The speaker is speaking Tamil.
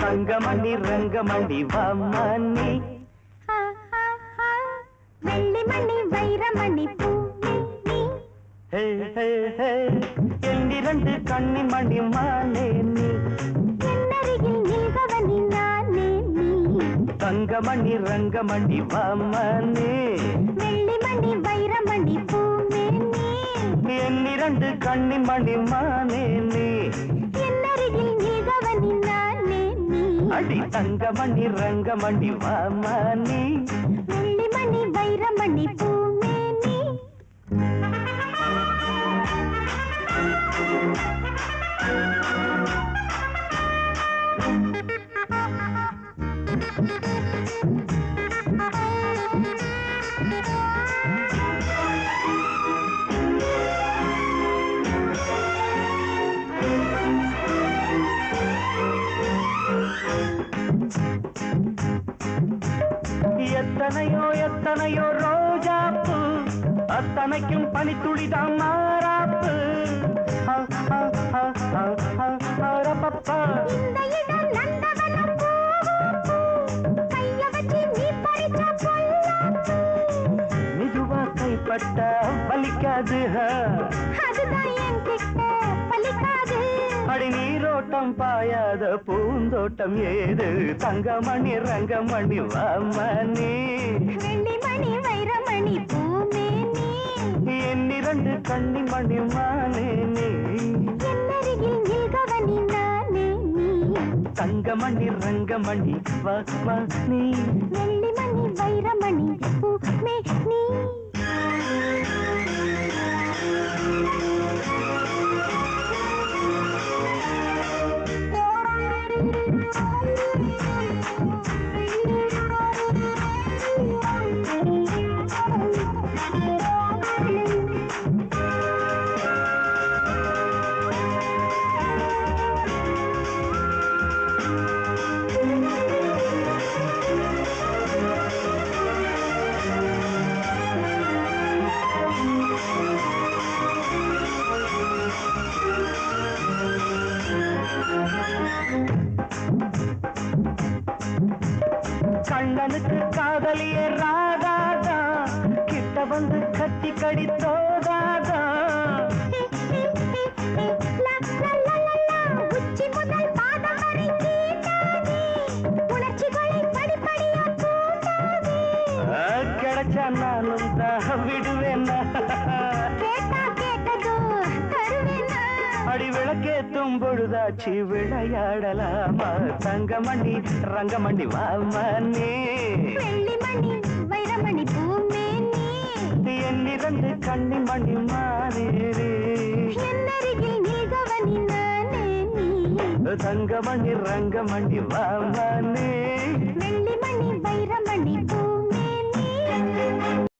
தங்கமணி ரங்கமணி வாமணி வெள்ளி மணி வைரமணி பூமி நீ. ஹே ஹே ஹே எண்ணிரண்டு கண்ணி மணி மானே நீ. என்னருகில் நில்பவனி நானே நீ. தங்கமணி ரங்கமணி வாமணி வெள்ளி மணி வைரமணி பூமி நீ. எண்ணிரண்டு கண்ணி மணி மானே நீ. என்னருகில் நில்பவனி நானே நீ. அடி தங்கமணி ரங்கமணி மணி வைரமணி பூமி நீ எத்தனையோ எத்தனையோ ரோஜாப்பு. அத்தனைக்கும் பனித்துளிதான் மாறாப்பு. ஹ, ஹ, ஹ, ஹ, ஹ, ஹ, ரப்பப்பா. இந்த இடம் நந்தவனம் பூ கைய வச்சு நீ பறிச்ச பொல்லாப்பு. மெதுவா கைப்பட்ட வலிக்காது ஹ. அதுதான் என் கிட்ட பலிக்காது. அடி நீரோட்டம் பாயாத பூந்தோட்டம் ஏது? தங்கமணி ரங்கமணி வாமணி. தங்கமணி ரங்கமணி வா வா நீ கண்ணனுக்கு காதலிய ராதாதான் கிட்ட வந்து கட்டி கடித்தோ பொழுதாச்சு விளையாடலாமா? தங்கமணி ரங்கமணி வாமனே. வெள்ளி மணி வைரமணி பூமேனி. என்னிரண்டு கண்ணி மணி மாறேரே என்னருகில் நில்கவனி நானே நீ. தங்கமணி ரங்கமணி வாமனே. வெள்ளி மணி வைரமணி